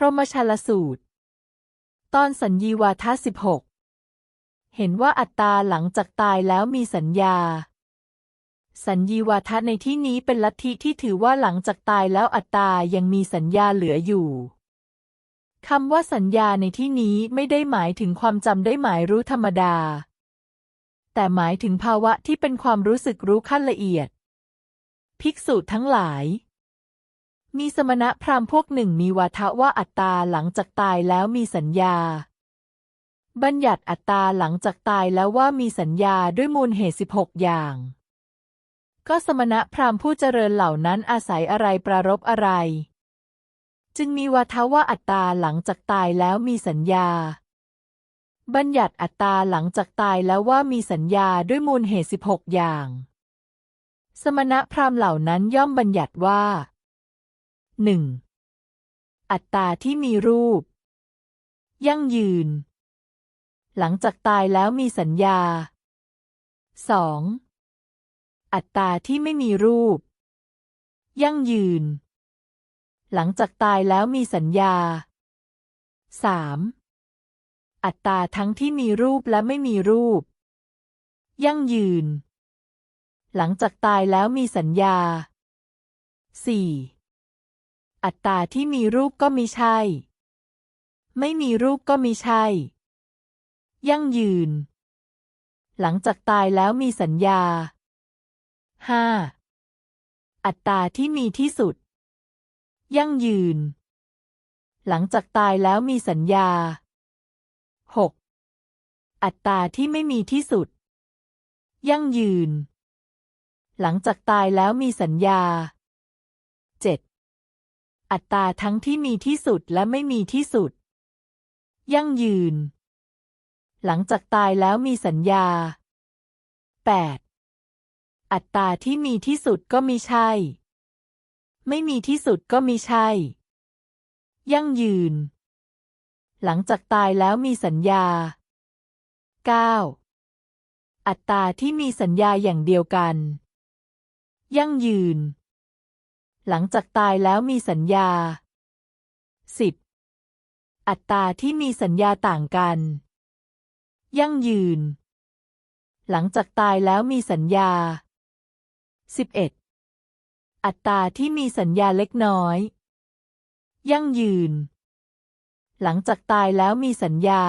พรหมชาลสูตร ตอนสัญญีวาทสิบหกเห็นว่าอัตตาหลังจากตายแล้วมีสัญญา สัญญีวาทะในที่นี้เป็นลัทธิที่ถือว่าหลังจากตายแล้วอัตตายังมีสัญญาเหลืออยู่คำว่าสัญญาในที่นี้ไม่ได้หมายถึงความจำได้หมายรู้ธรรมดา แต่หมายถึงภาวะที่เป็นความรู้สึกรู้ขั้นละเอียด ภิกษุทั้งหลาย มีสมณะพราหมณ์พวกหนึ่งมีวาทะว่าอัตตาหลังจากตายแล้วมีสัญญา บัญญัติอัตตาหลังจากตายแล้วว่ามีสัญญาด้วยมูลเหตุสิบหกอย่าง ก็สมณะพราหมณ์ผู้เจริญเหล่านั้นอาศัยอะไรปรารบอะไร จึงมีวาทะว่าอัตตาหลังจากตายแล้วมีสัญญา บัญญัติอัตตาหลังจากตายแล้วว่ามีสัญญาด้วยมูลเหตุสิบหกอย่าง สมณะพราหมณ์เหล่านั้นย่อมบัญญัติว่า หนึ่งอัตตาที่มีรูป ยั่งยืน หลังจากตายแล้วมีสัญญาสองอัตตาที่ไม่มีรูป ยั่งยืน หลังจากตายแล้วมีสัญญาสามอัตตาทั้งที่มีรูปและไม่มีรูป ยั่งยืน หลังจากตายแล้วมีสัญญาสี่ อัตตาที่มีรูปก็มีใช่ ไม่มีรูปก็มีใช่ ยั่งยืน หลังจากตายแล้วมีสัญญาห้าอัตตาที่มีที่สุด ยั่งยืน หลังจากตายแล้วมีสัญญาหกอัตตาที่ไม่มีที่สุด ยั่งยืน หลังจากตายแล้วมีสัญญาเจ็ด อัตตาทั้งที่มีที่สุดและไม่มีที่สุด ยั่งยืน หลังจากตายแล้วมีสัญญา 8. อัตตาที่มีที่สุดก็มีใช่ ไม่มีที่สุดก็มีใช่ ยั่งยืน หลังจากตายแล้วมีสัญญา 9. อัตตาที่มีสัญญาอย่างเดียวกัน ยั่งยืน หลังจากตายแล้วมีสัญญา 10. อัตตาที่มีสัญญาต่างกัน ยั่งยืน หลังจากตายแล้วมีสัญญา 11. อัตตาที่มีสัญญาเล็กน้อย ยั่งยืน หลังจากตายแล้วมีสัญญา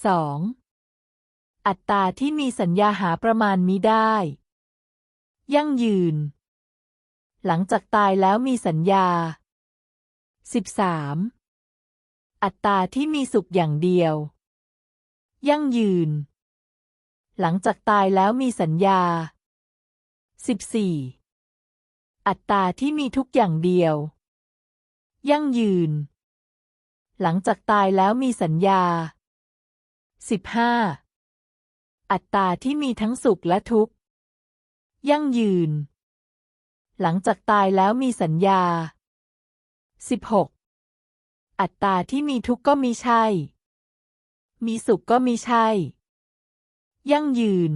12. อัตตาที่มีสัญญาหาประมาณมิได้ ยั่งยืน หลังจากตายแล้วมีสัญญา 13. อัตตาที่มีสุขอย่างเดียว ยั่งยืน หลังจากตายแล้วมีสัญญา 14. อัตตาที่มีทุกอย่างเดียว ยั่งยืน หลังจากตายแล้วมีสัญญา 15. อัตตาที่มีทั้งสุขและทุกข์ ยั่งยืน หลังจากตายแล้วมีสัญญา 16. อัตตาที่มีทุกข์ก็มีใช่ มีสุขก็มีใช่ ยั่งยืน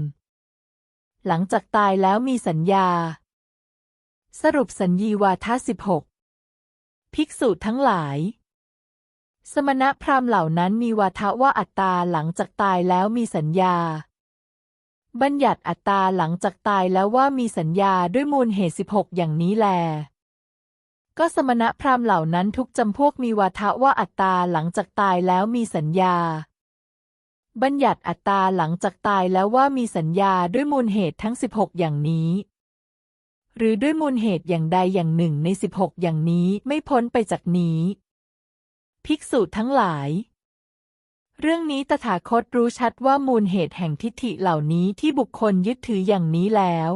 หลังจากตายแล้วมีสัญญา สรุปสัญญีวาทสิบหกภิกษุทั้งหลาย สมณพราหมณ์เหล่านั้นมีวาทะว่าอัตตาหลังจากตายแล้วมีสัญญา บัญญัติอัตตาหลังจากตายแล้วว่ามีสัญญาด้วยมูลเหตุสิบหกอย่างนี้แล ก็สมณะพราหมณ์เหล่านั้นทุกจำพวกมีวาทะว่าอัตตาหลังจากตายแล้วมีสัญญา บัญญัติอัตตาหลังจากตายแล้วว่ามีสัญญาด้วยมูลเหตุทั้งสิบหกอย่างนี้ หรือด้วยมูลเหตุอย่างใดอย่างหนึ่งในสิบหกอย่างนี้ไม่พ้นไปจากนี้ ภิกษุทั้งหลาย เรื่องนี้ตถาคตรู้ชัดว่ามูลเหตุแห่งทิฏฐิเหล่านี้ที่บุคคลยึดถืออย่างนี้แล้ว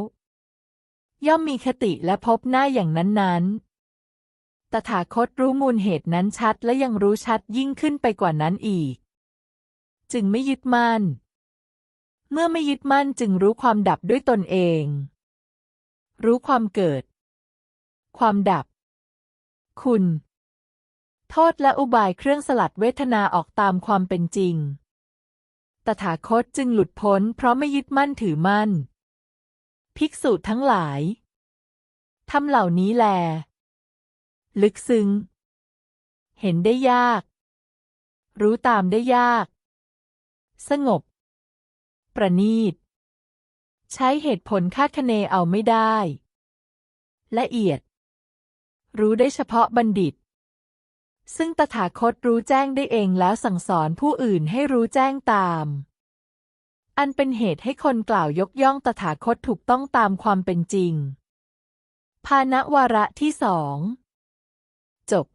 ย่อมมีคติและพบหน้าอย่างนั้นๆตถาคตรู้มูลเหตุนั้นชัดและยังรู้ชัดยิ่งขึ้นไปกว่านั้นอีก จึงไม่ยึดมั่น เมื่อไม่ยึดมั่นจึงรู้ความดับด้วยตนเอง รู้ความเกิด ความดับ คุณ โทษและอุบายเครื่องสลัดเวทนาออกตามความเป็นจริง ตถาคตจึงหลุดพ้นเพราะไม่ยึดมั่นถือมั่น ภิกษุทั้งหลายทำเหล่านี้แล ลึกซึ้ง เห็นได้ยาก รู้ตามได้ยาก สงบ ประณีต ใช้เหตุผลคาดคะเนเอาไม่ได้ ละเอียด รู้ได้เฉพาะบัณฑิต ซึ่งตถาคตรู้แจ้งได้เองแล้วสั่งสอนผู้อื่นให้รู้แจ้งตาม อันเป็นเหตุให้คนกล่าวยกย่องตถาคตถูกต้องตามความเป็นจริง ภาณวาระที่สองจบ